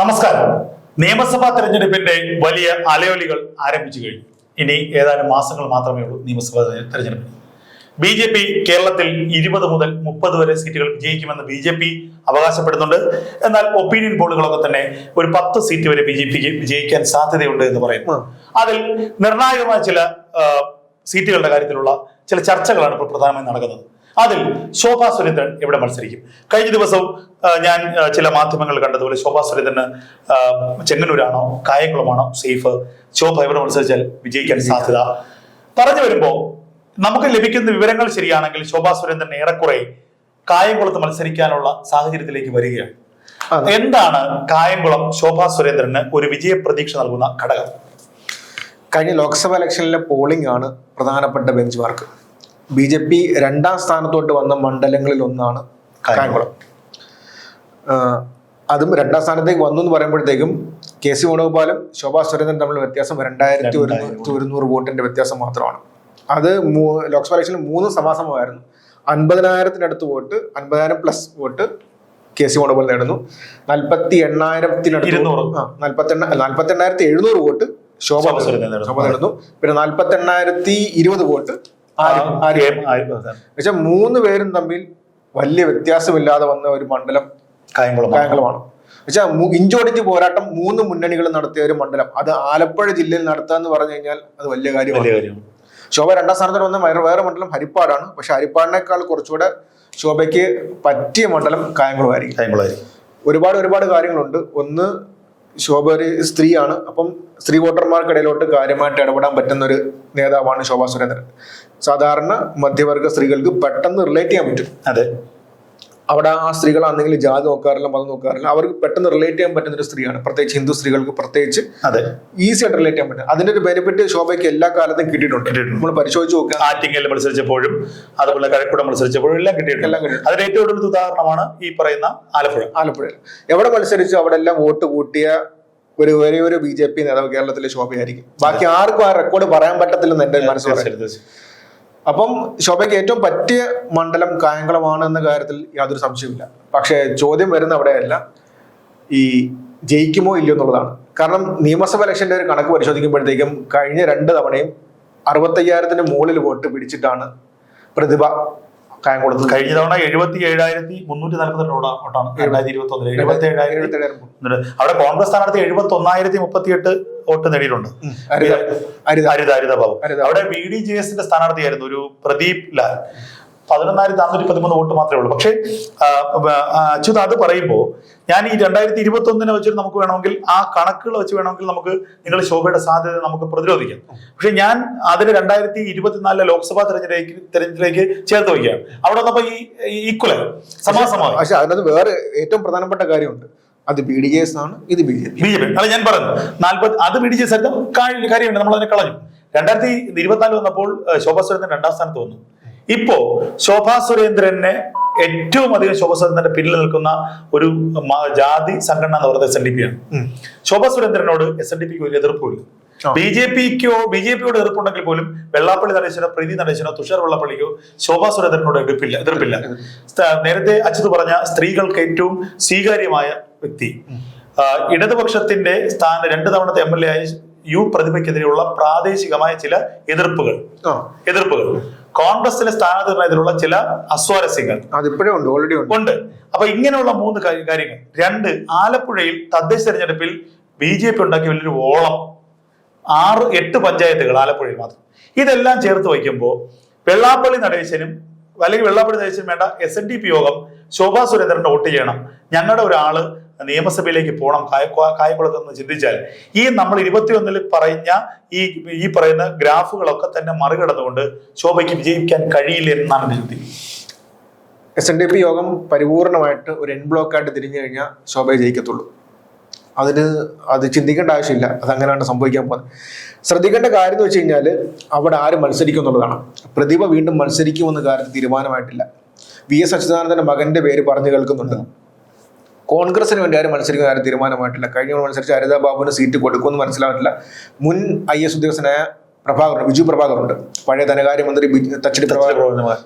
നമസ്കാരം. നിയമസഭാ തെരഞ്ഞെടുപ്പിന്റെ വലിയ അലയൊലികൾ ആരംഭിച്ചു കഴിഞ്ഞു. ഇനി ഏതാനും മാസങ്ങൾ മാത്രമേ ഉള്ളൂ നിയമസഭാ തെരഞ്ഞെടുപ്പിന് ബി ജെ പി കേരളത്തിൽ ഇരുപത് മുതൽ മുപ്പത് വരെ സീറ്റുകൾ വിജയിക്കുമെന്ന് ബി ജെ പി അവകാശപ്പെടുന്നുണ്ട്. എന്നാൽ ഒപ്പീനിയൻ പോളുകളൊക്കെ തന്നെ ഒരു പത്ത് സീറ്റ് വരെ ബി ജെ പിക്ക് വിജയിക്കാൻ സാധ്യതയുണ്ട് എന്ന് പറയുന്നു അതിൽ നിർണായകമായ ചില സീറ്റുകളുടെ കാര്യത്തിലുള്ള ചില ചർച്ചകളാണ് ഇപ്പോൾ പ്രധാനമായും നടക്കുന്നത്. അതിൽ ശോഭാ സുരേന്ദ്രൻ ഇവിടെ മത്സരിക്കും. കഴിഞ്ഞ ദിവസം ഞാൻ ചില മാധ്യമങ്ങൾ കണ്ടതുപോലെ ശോഭാ സുരേന്ദ്രന് ചെങ്ങന്നൂരാണോ കായംകുളമാണോ സേഫ്? ശോഭ ഇവിടെ മത്സരിച്ചാൽ വിജയിക്കാൻ സാധ്യത. പറഞ്ഞു വരുമ്പോ നമുക്ക് ലഭിക്കുന്ന വിവരങ്ങൾ ശരിയാണെങ്കിൽ ശോഭാ സുരേന്ദ്രൻ ഏറെക്കുറെ കായംകുളത്ത് മത്സരിക്കാനുള്ള സാഹചര്യത്തിലേക്ക് വരികയാണ്. എന്താണ് കായംകുളം ശോഭാ സുരേന്ദ്രന് ഒരു വിജയ പ്രതീക്ഷ നൽകുന്ന ഘടകം? കഴിഞ്ഞ ലോക്സഭ ഇലക്ഷനിലെ പോളിംഗ് ആണ് പ്രധാനപ്പെട്ട benchmark B J P രണ്ടാം സ്ഥാനത്തോട്ട് വന്ന മണ്ഡലങ്ങളിൽ ഒന്നാണ് കായംകുളം. അതും രണ്ടാം സ്ഥാനത്തേക്ക് വന്നു എന്ന് പറയുമ്പോഴത്തേക്കും കെ സി വേണുഗോപാലും ശോഭാ സുരേന്ദ്രൻ തമ്മിലുള്ള വ്യത്യാസം രണ്ടായിരത്തി ഒരുന്നൂറ്റി ഒരുന്നൂറ്. വോട്ടിന്റെ വ്യത്യാസം മാത്രമാണ്. അത് ലോക്സഭാ ഇലക്ഷനിൽ മൂന്ന് സമാസമമായിരുന്നു അൻപതിനായിരത്തിനടുത്ത് വോട്ട് അൻപതിനായിരം plus vote K C Venugopal നേടുന്നു. നാൽപ്പത്തി എണ്ണായിരത്തിനടുത്ത്. നാൽപ്പത്തി എണ്ണ നാൽപ്പത്തി എണ്ണായിരത്തി എഴുന്നൂറ് വോട്ട് ശോഭാ ശോഭ നേടുന്നു. പിന്നെ നാൽപ്പത്തി എണ്ണായിരത്തി ഇരുപത് വോട്ട് പക്ഷെ മൂന്ന് പേരും തമ്മിൽ വലിയ വ്യത്യാസമില്ലാതെ വന്ന ഒരു മണ്ഡലം കായംകുളം കായംകുളമാണ് പക്ഷെ ഇഞ്ചോടിഞ്ച് പോരാട്ടം മൂന്ന് മുന്നണികൾ നടത്തിയ ഒരു മണ്ഡലം. അത് ആലപ്പുഴ ജില്ലയിൽ നടത്തുക എന്ന് പറഞ്ഞു കഴിഞ്ഞാൽ അത് വലിയ കാര്യമാണ്. ശോഭ രണ്ടാം സ്ഥാനത്ത് വന്ന വേറെ വേറെ മണ്ഡലം ഹരിപ്പാടാണ്. പക്ഷെ ഹരിപ്പാടിനേക്കാൾ കുറച്ചുകൂടെ ശോഭയ്ക്ക് പറ്റിയ മണ്ഡലം കായംകുളമായിരിക്കും. കായംകുളമായിരിക്കും. ഒരുപാട് ഒരുപാട് കാര്യങ്ങളുണ്ട്. ഒന്ന് ശോഭ ഒരു സ്ത്രീയാണ്. അപ്പം സ്ത്രീ വോട്ടർമാർക്കിടയിലോട്ട് കാര്യമായിട്ട് ഇടപെടാൻ പറ്റുന്ന ഒരു നേതാവാണ് ശോഭാ സുരേന്ദ്രൻ. സാധാരണ മധ്യവർഗ സ്ത്രീകൾക്ക് പെട്ടെന്ന് റിലേറ്റ് ചെയ്യാൻ പറ്റും. അതെ. അവിടെ ആ സ്ത്രീകളാണെങ്കിൽ ജാതി നോക്കാറില്ല മതം നോക്കാറില്ല. അവർക്ക് പെട്ടെന്ന് റിലേറ്റ് ചെയ്യാൻ പറ്റുന്ന ഒരു സ്ത്രീയാണ്. പ്രത്യേകിച്ച് ഹിന്ദു സ്ത്രീകൾക്ക് പ്രത്യേകിച്ച് അതെ. ഈസി ആയിട്ട് റിലേറ്റ് ചെയ്യാൻ പറ്റും. അതിന്റെ ഒരു ബെനിഫിറ്റ് ശോഭയ്ക്ക് എല്ലാ കാലത്തും കിട്ടിയിട്ടുണ്ട്. നമ്മൾ പരിശോധിച്ച് നോക്കുക. ആറ്റിങ്ങൽ മത്സരിച്ചപ്പോഴും അതുപോലെ കഴക്കൂടം മത്സരിച്ചപ്പോഴും എല്ലാം കിട്ടിയിട്ടുണ്ട്. എല്ലാം അതിന് ഏറ്റവും കൂടുതൽ ഉദാഹരണമാണ് ഈ പറയുന്ന ആലപ്പുഴ. ആലപ്പുഴയിൽ എവിടെ മത്സരിച്ചു അവിടെ എല്ലാം വോട്ട് കൂട്ടിയ ഒരു ഒരേ ഒരു ബി ജെ പി നേതാവ് കേരളത്തിലെ ശോഭയായിരിക്കും. ബാക്കി ആർക്കും ആ റെക്കോർഡ് പറയാൻ പറ്റത്തില്ലെന്ന് എന്റെ മനസ്സ് പറയും തീർച്ചയായും, തീർച്ചയായും. അപ്പം ശോഭയ്ക്ക് ഏറ്റവും പറ്റിയ മണ്ഡലം കായംകുളമാണ് എന്ന കാര്യത്തിൽ യാതൊരു സംശയമില്ല പക്ഷേ ചോദ്യം വരുന്ന അവിടെയല്ല. ഈ ജയിക്കുമോ ഇല്ലയോ എന്നുള്ളതാണ്. കാരണം നിയമസഭ ഇലക്ഷന്റെ ഒരു കണക്ക് പരിശോധിക്കുമ്പോഴത്തേക്കും കഴിഞ്ഞ രണ്ട് തവണയും അറുപത്തയ്യായിരത്തിന് മുകളിൽ വോട്ട് പിടിച്ചിട്ടാണ് പ്രതിഭ കായംകുളത്ത് കഴിഞ്ഞ തവണ എഴുപത്തി ഏഴായിരത്തി മുന്നൂറ്റി നാൽപ്പത്തി വോട്ടാണ്. രണ്ടായിരത്തി ഇരുപത്തി ഒന്നിൽ എഴുപത്തി ഏഴായിരത്തി അവിടെ കോൺഗ്രസ് സ്ഥാനാർത്ഥി എഴുപത്തി ഒന്നായിരത്തി മുപ്പത്തി എട്ട് വോട്ട് നേടിയിട്ടുണ്ട് ഹരിത ഹരിത ബാബു. അവിടെ ബി ഡി ജെ എസിന്റെ സ്ഥാനാർത്ഥിയായിരുന്നു ഒരു പ്രദീപ് ലാൽ. പതിനൊന്നായിരത്തി നാനൂറ്റി പതിമൂന്ന് വോട്ട് മാത്രമേ ഉള്ളൂ. പക്ഷേ ആ, അത് പറയുമ്പോൾ ഞാൻ ഈ രണ്ടായിരത്തി ഇരുപത്തി ഒന്നിനെ വെച്ചിട്ട് നമുക്ക് വേണമെങ്കിൽ ആ കണക്കുകൾ വെച്ച് വേണമെങ്കിൽ നമുക്ക് നിങ്ങൾ ശോഭയുടെ സാധ്യത നമുക്ക് പ്രതിരോധിക്കാം. പക്ഷെ ഞാൻ അതിന് രണ്ടായിരത്തി ഇരുപത്തിനാലിലെ ലോക്സഭാ തെരഞ്ഞെടുപ്പ് തെരഞ്ഞെടുപ്പിലേക്ക് ചേർത്ത് വയ്ക്കുകയാണ്. അവിടെ വന്നപ്പോ ഈ ഈക്വൽ സമാസമാണ് പക്ഷെ അതിനകത്ത് വേറെ ഏറ്റവും പ്രധാനപ്പെട്ട കാര്യമുണ്ട്. അത് ബി ഡി എസ് ആണ് ഇത് B J P B J P അല്ല ഞാൻ പറഞ്ഞു നാൽപ്പത് അത് ബി ഡി ജെ സൈഡ് കാര്യമുണ്ട് നമ്മൾ അതിനെ കളഞ്ഞു. രണ്ടായിരത്തി ഇരുപത്തിനാല് വന്നപ്പോൾ ശോഭാ സുരേന്ദ്രൻ രണ്ടാം സ്ഥാനത്ത് വന്നു. ഇപ്പോ ശോഭാ സുരേന്ദ്രനെ ഏറ്റവും അധികം ശോഭാ സുരേന്ദ്രന്റെ പിന്നിൽ നിൽക്കുന്ന ഒരു ജാതി സംഘടന എന്ന് പറയുന്നത് എസ് എൻ ഡി പി ആണ്. ശോഭാ സുരേന്ദ്രനോട് എസ് എൻ ഡി പിക്ക് ഒരു എതിർപ്പില്ല ബി ജെ പിക്കോ ബി ജെ പിയോട് എതിർപ്പുണ്ടെങ്കിൽ പോലും വെള്ളാപ്പള്ളി നടേശനോ പ്രീതി നടേശനോ തുഷാർ വെള്ളാപ്പള്ളിക്കോ ശോഭാ സുരേന്ദ്രനോട് എടുപ്പില്ല എതിർപ്പില്ല. നേരത്തെ അച്യുത് പറഞ്ഞ സ്ത്രീകൾക്ക് ഏറ്റവും സ്വീകാര്യമായ വ്യക്തി. ഇടതുപക്ഷത്തിന്റെ സ്ഥാനം രണ്ട് തവണത്തെ എം എൽ എ ആയ യു പ്രതിഭയ്ക്കെതിരെയുള്ള പ്രാദേശികമായ ചില എതിർപ്പുകൾ. എതിർപ്പുകൾ. കോൺഗ്രസിലെ സ്ഥാനാർത്ഥികളായതിലുള്ള ചില അസ്വാരസ്യങ്ങൾ. അതിപ്പോഴേ ഉണ്ട് ഓൾറെഡി ഉണ്ട്. ഉണ്ട്. അപ്പൊ ഇങ്ങനെയുള്ള മൂന്ന് കാര്യങ്ങൾ. രണ്ട് ആലപ്പുഴയിൽ തദ്ദേശ തെരഞ്ഞെടുപ്പിൽ ബി ജെ പി ഉണ്ടാക്കിയ വലിയൊരു ഓളം. ആറ് എട്ട് പഞ്ചായത്തുകൾ ആലപ്പുഴയിൽ മാത്രം. ഇതെല്ലാം ചേർത്ത് വയ്ക്കുമ്പോൾ വെള്ളാപ്പള്ളി നടേശനും അല്ലെങ്കിൽ വെള്ളാപ്പള്ളി നടേശനും വേണ്ട എസ് എൻ ഡി പി യോഗം ശോഭാ സുരേന്ദ്രൻ വോട്ട് ചെയ്യണം. ഞങ്ങളുടെ ഒരാൾ നിയമസഭയിലേക്ക് പോകണം. കായംകുളത്ത് എന്ന് ചിന്തിച്ചാൽ ഈ നമ്മൾ ഇരുപത്തിയൊന്നിൽ പറഞ്ഞ ഈ ഈ പറയുന്ന ഗ്രാഫുകളൊക്കെ തന്നെ മറികടന്നുകൊണ്ട് ശോഭയ്ക്ക് വിജയിക്കാൻ കഴിയില്ല എന്നാണ് ചിന്തി എസ് എൻ ഡി പി യോഗം പരിപൂർണമായിട്ട് ഒരു എൻ ബ്ലോക്കായിട്ട് തിരിഞ്ഞു കഴിഞ്ഞാൽ ശോഭയെ ജയിക്കത്തുള്ളൂ. അതിന് അത് ചിന്തിക്കേണ്ട ആവശ്യമില്ല. അത് അങ്ങനെയാണ് സംഭവിക്കാൻ പോകുന്നത്. ശ്രദ്ധിക്കേണ്ട കാര്യം എന്ന് വെച്ച് കഴിഞ്ഞാൽ അവിടെ ആര് മത്സരിക്കും എന്നുള്ളതാണ്. പ്രതിഭ വീണ്ടും മത്സരിക്കുമെന്ന കാര്യത്തിൽ തീരുമാനമായിട്ടില്ല. വി എസ് അച്യുതാനന്ദന്റെ മകന്റെ പേര് പറഞ്ഞു കേൾക്കുന്നുണ്ട്. കോൺഗ്രസിന് വേണ്ടി ആരും മത്സരിക്കുന്ന ആരും തീരുമാനമായിട്ടില്ല. കഴിഞ്ഞ മത്സരിച്ച ഹരിത ബാബുവിന് സീറ്റ് കൊടുക്കുമെന്ന് മനസ്സിലായിട്ടില്ല മുൻ ഐ എസ് ഉദ്യോഗസ്ഥനായ പ്രഭാകർ വിജു പ്രഭാകറുണ്ട് പഴയ ധനകാര്യമന്ത്രി മന്ത്രി തച്ചടി പ്രഭാകർ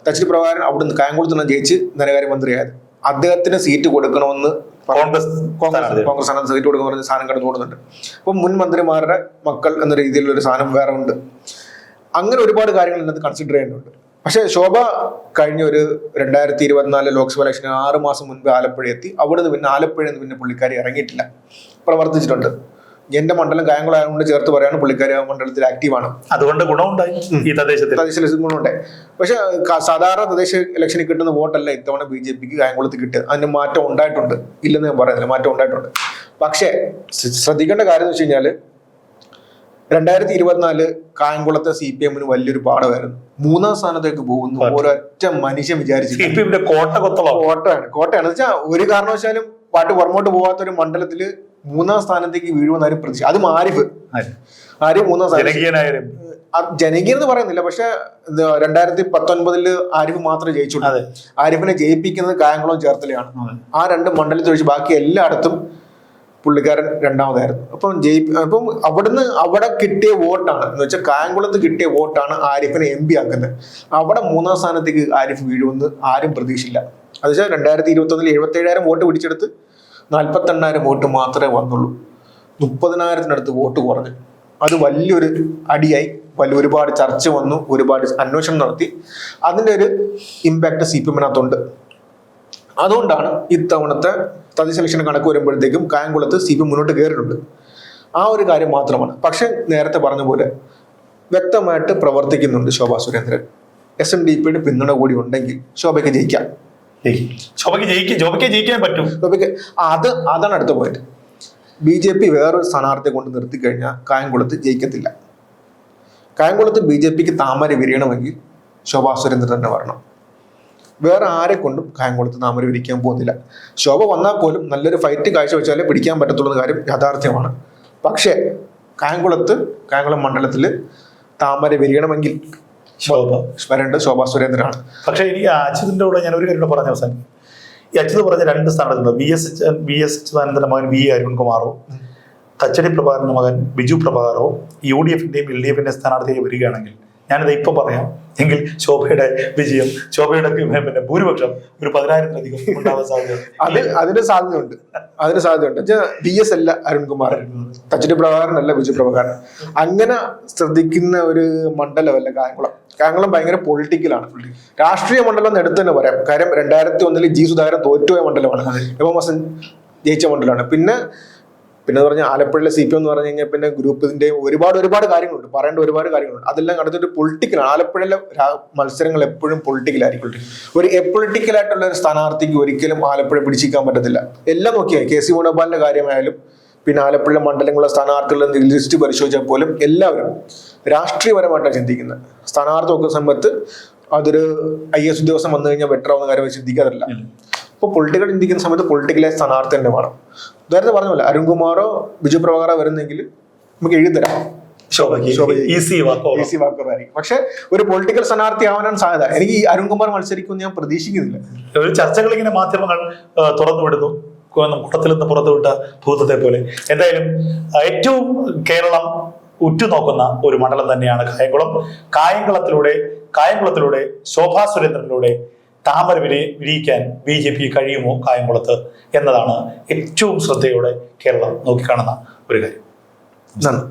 തച്ചടി പ്രഭാകരൻ അവിടുന്ന് കായംകുളത്ത് നിന്ന് ജയിച്ച് ധനകാര്യമന്ത്രിയായത്. അദ്ദേഹത്തിന് സീറ്റ് കൊടുക്കണമെന്ന് കോൺഗ്രസ് കോൺഗ്രസ്. കോൺഗ്രസ് ആണ് സീറ്റ് കൊടുക്കുന്ന പറഞ്ഞ സാധനം കടന്നു കൊടുക്കുന്നുണ്ട് അപ്പൊ മുൻ മന്ത്രിമാരുടെ മക്കൾ എന്ന രീതിയിലുള്ള ഒരു സാധനം വേറെ ഉണ്ട്. അങ്ങനെ ഒരുപാട് കാര്യങ്ങൾ ഇതിനകത്ത് കൺസിഡർ ചെയ്യുന്നുണ്ട് പക്ഷേ ശോഭ കഴിഞ്ഞ ഒരു രണ്ടായിരത്തി ഇരുപത്തിനാല് ലോക്സഭ ഇലക്ഷന് ആറ് മാസം മുൻപ് ആലപ്പുഴ എത്തി. അവിടെ നിന്ന് പിന്നെ ആലപ്പുഴയിൽ നിന്ന് പിന്നെ പുള്ളിക്കാരി ഇറങ്ങിയിട്ടില്ല. പ്രവർത്തിച്ചിട്ടുണ്ട്. എന്റെ മണ്ഡലം കായംകുളമായതുകൊണ്ട് ചേർത്ത് പറയാണ് പുള്ളിക്കാരി ആ മണ്ഡലത്തിൽ ആക്റ്റീവാണ് അതുകൊണ്ട് ഗുണമുണ്ടായി ഈ തദ്ദേശത്തിൽ. തദ്ദേശ ഗുണമുണ്ടായി. പക്ഷെ സാധാരണ തദ്ദേശ ഇലക്ഷനിൽ കിട്ടുന്ന വോട്ടല്ല ഇത്തവണ ബി ജെ പിക്ക് കായംകുളത്ത് കിട്ടുക. അതിന് മാറ്റം ഉണ്ടായിട്ടുണ്ട്. ഇല്ലെന്ന് ഞാൻ പറയുന്നില്ല. മാറ്റം ഉണ്ടായിട്ടുണ്ട്. പക്ഷേ ശ്ര- ശ്രദ്ധിക്കേണ്ട കാര്യം എന്ന് വെച്ച് കഴിഞ്ഞാൽ രണ്ടായിരത്തി ഇരുപത്തിനാല് കായംകുളത്തെ സി പി എമ്മിന് വലിയൊരു പാഠമായിരുന്നു. മൂന്നാം സ്ഥാനത്തേക്ക് പോകുന്നു. ഒരൊറ്റ മനുഷ്യൻ എമ്മിന്റെ കോട്ട കോട്ടയാണ്. കോട്ടയാണ്. വെച്ചാൽ ഒരു കാരണവശാലും പാട്ട് പുറമോട്ട് പോകാത്ത ഒരു മണ്ഡലത്തിൽ മൂന്നാം സ്ഥാനത്തേക്ക് വീഴുമെന്ന് ആരും പ്രതീക്ഷ അതും ആരിഫ്. ആരിഫ്. മൂന്നാം സ്ഥാനം ജനകീയ. എന്ന് പറയുന്നില്ല. പക്ഷെ രണ്ടായിരത്തി പത്തൊൻപതിൽ ആരിഫ് മാത്രമേ ജയിച്ചുള്ളൂ. ആരിഫിനെ ജയിപ്പിക്കുന്നത് കായംകുളം ചേർത്തലയാണ്. ആ രണ്ട് മണ്ഡലത്തിൽ ഒഴിച്ച് ബാക്കി എല്ലായിടത്തും പുള്ളിക്കാരൻ രണ്ടാമതായിരുന്നു. അപ്പം ജയി അപ്പം അവിടുന്ന് അവിടെ കിട്ടിയ വോട്ടാണ്. എന്ന് വെച്ചാൽ കായംകുളത്ത് കിട്ടിയ വോട്ടാണ് ആരിഫിനെ എം പി ആക്കുന്നത്. അവിടെ മൂന്നാം സ്ഥാനത്തേക്ക് ആരിഫ് വീഴുമെന്ന് ആരും പ്രതീക്ഷിച്ചില്ല. അത് വെച്ചാൽ രണ്ടായിരത്തി ഇരുപത്തി ഒന്നിൽ എഴുപത്തി ഏഴായിരം വോട്ട് പിടിച്ചെടുത്ത് നാൽപ്പത്തി എണ്ണായിരം വോട്ട് മാത്രമേ വന്നുള്ളൂ. മുപ്പതിനായിരത്തിനടുത്ത് വോട്ട് കുറഞ്ഞു. അത് വലിയൊരു അടിയായി. വലിയ ഒരുപാട് ചർച്ച വന്നു. ഒരുപാട് അന്വേഷണം നടത്തി. അതിന്റെ ഒരു ഇമ്പാക്ട് സി പി എമ്മിനകത്തുണ്ട് അതുകൊണ്ടാണ് ഇത്തവണത്തെ തദ്ദേശ ഇലക്ഷൻ കണക്ക് വരുമ്പോഴത്തേക്കും കായംകുളത്ത് സി പി എം മുന്നോട്ട് കയറിയിട്ടുണ്ട്. ആ ഒരു കാര്യം മാത്രമാണ്. പക്ഷെ നേരത്തെ പറഞ്ഞ പോലെ വ്യക്തമായിട്ട് പ്രവർത്തിക്കുന്നുണ്ട് Shobha Surendran. S N D പിയുടെ പിന്തുണ കൂടി ഉണ്ടെങ്കിൽ ശോഭയ്ക്ക് ജയിക്കാം. ജയിക്കും. ശോഭയ്ക്ക് ജയിക്കും. ശോഭയ്ക്ക് ജയിക്കാൻ പറ്റും. ശോഭയ്ക്ക് അത് അതാണ് അടുത്ത പോയിന്റ് ബി ജെ പി വേറൊരു സ്ഥാനാർത്ഥിയെ കൊണ്ട് നിർത്തി കഴിഞ്ഞാൽ കായംകുളത്ത് ജയിക്കത്തില്ല. കായംകുളത്ത് ബി ജെ പിക്ക് താമര വിരിയണമെങ്കിൽ ശോഭാ സുരേന്ദ്രൻ തന്നെ വരണം. വേറെ ആരെ കൊണ്ടും കായംകുളത്ത് താമര വിരിക്കാൻ പോകുന്നില്ല. ശോഭ വന്നാൽ പോലും നല്ലൊരു ഫൈറ്റ് കാഴ്ചവെച്ചാലേ പിടിക്കാൻ പറ്റത്തുള്ളൊരു കാര്യം യാഥാർത്ഥ്യമാണ്. പക്ഷേ കായംകുളത്ത് കായംകുളം മണ്ഡലത്തിൽ താമര വിരിയണമെങ്കിൽ ശോഭ. വരേണ്ടത് ശോഭാ സുരേന്ദ്രനാണ്. പക്ഷേ എനിക്ക് അച്യുതിന്റെ കൂടെ ഞാൻ ഒരു കാര്യം പറഞ്ഞ അവസാനം ഈ അച്യുത് പറഞ്ഞ രണ്ട് സ്ഥാനത്തുണ്ട്. വി എസ് വി എസ് അച്യുതാനന്ദന്റെ മകൻ വി അരുൺകുമാറോ തച്ചടി പ്രഭാകരന്റെ മകൻ ബിജു പ്രഭാകറോ യു ഡി എഫിന്റെയും എൽ ഡി എഫിന്റെ സ്ഥാനാർത്ഥിയായി വരികയാണെങ്കിൽ ഞാനിത് ഇപ്പൊ പറയാം. എങ്കിൽ ശോഭയുടെ വിജയം ശോഭയുടെ പിന്നെ ഭൂരിപക്ഷം ഒരു പതിനായിരത്തിലധികം ഉണ്ടാവാൻ സാധ്യത അതിൽ അതിന് സാധ്യതയുണ്ട്. അതിന് സാധ്യതയുണ്ട്. വി എസ് അല്ല അരുൺകുമാർ തച്ചടി പ്രഭാകരനല്ല വിജു പ്രഭാകരൻ. അങ്ങനെ ശ്രദ്ധിക്കുന്ന ഒരു മണ്ഡലമല്ല കായംകുളം. കായംകുളം ഭയങ്കര പൊളിറ്റിക്കലാണ് രാഷ്ട്രീയ മണ്ഡലം എന്ന് എടുത്തു തന്നെ പറയാം. കാര്യം രണ്ടായിരത്തി ഒന്നിൽ ജി സുധാകരൻ തോറ്റുപോയ മണ്ഡലമാണ്. എം എം ഹസൻ ജയിച്ച മണ്ഡലമാണ്. പിന്നെ പിന്നെ എന്ന് പറഞ്ഞാൽ ആലപ്പുഴയിലെ സി പി എം എന്ന് പറഞ്ഞു കഴിഞ്ഞാൽ പിന്നെ ഗ്രൂപ്പിന്റെ ഒരുപാട് ഒരുപാട് കാര്യങ്ങളുണ്ട്. പറയേണ്ട ഒരുപാട് കാര്യങ്ങളുണ്ട്. അതെല്ലാം കടന്നിട്ട് പൊളിറ്റിക്കലാണ് ആലപ്പുഴയിലെ മത്സരങ്ങൾ എപ്പോഴും പൊളിറ്റിക്കലായിരിക്കും ഒരു എപ്പൊളിറ്റിക്കൽ ആയിട്ടുള്ള ഒരു സ്ഥാനാർത്ഥിക്ക് ഒരിക്കലും ആലപ്പുഴ പിടിച്ചിരിക്കാൻ പറ്റത്തില്ല. എല്ലാം നോക്കിയാൽ കെ സി വേണുഗോപാലിന്റെ കാര്യമായാലും പിന്നെ ആലപ്പുഴ മണ്ഡലങ്ങളിലെ സ്ഥാനാർത്ഥികളുടെ ലിസ്റ്റ് പരിശോധിച്ചാൽ പോലും എല്ലാവരും രാഷ്ട്രീയപരമായിട്ടാണ് ചിന്തിക്കുന്നത്. സ്ഥാനാർത്ഥി ഒക്കെ സമയത്ത് അതൊരു ഐ എസ് ഉദ്യോഗസ്ഥൻ വന്നു കഴിഞ്ഞാൽ ബെറ്റർ ആവുന്ന കാര്യം ചിന്തിക്കാറില്ല. ഇപ്പോൾ പൊളിറ്റിക്കൽ ചിന്തിക്കുന്ന സമയത്ത് പൊളിറ്റിക്കലായ സ്ഥാനാർത്ഥി തന്നെ വേണം. നേരത്തെ പറഞ്ഞല്ല അരുൺകുമാറോ ബിജു പ്രഭാകറോ വരുന്നെങ്കിൽ നമുക്ക് എഴുതി തരാം. ശോഭയ്ക്ക് ശോഭയ്ക്ക് ഈസി പക്ഷെ ഒരു പൊളിറ്റിക്കൽ സ്ഥാനാർത്ഥി ആവാനാണ് സാധ്യത. എനിക്ക് ഈ അരുൺകുമാർ മത്സരിക്കുമെന്ന് ഞാൻ പ്രതീക്ഷിക്കുന്നില്ല. ഒരു ചർച്ചകൾ ഇങ്ങനെ മാധ്യമങ്ങൾ തുറന്നു വിടുന്നു. കുട്ടത്തിൽ നിന്ന് പുറത്തു വിട്ട ഭൂതത്തെ പോലെ. എന്തായാലും ഏറ്റവും കേരളം ഉറ്റുനോക്കുന്ന ഒരു മണ്ഡലം തന്നെയാണ് കായംകുളം. കായംകുളത്തിലൂടെ കായംകുളത്തിലൂടെ ശോഭാ സുരേന്ദ്രനിലൂടെ താമര വിരി വിരിയിക്കാൻ ബി ജെ പി കഴിയുമോ കായംകുളത്ത് എന്നതാണ് ഏറ്റവും ശ്രദ്ധയോടെ കേരളം നോക്കിക്കാണുന്ന ഒരു കാര്യം. നന്ദി.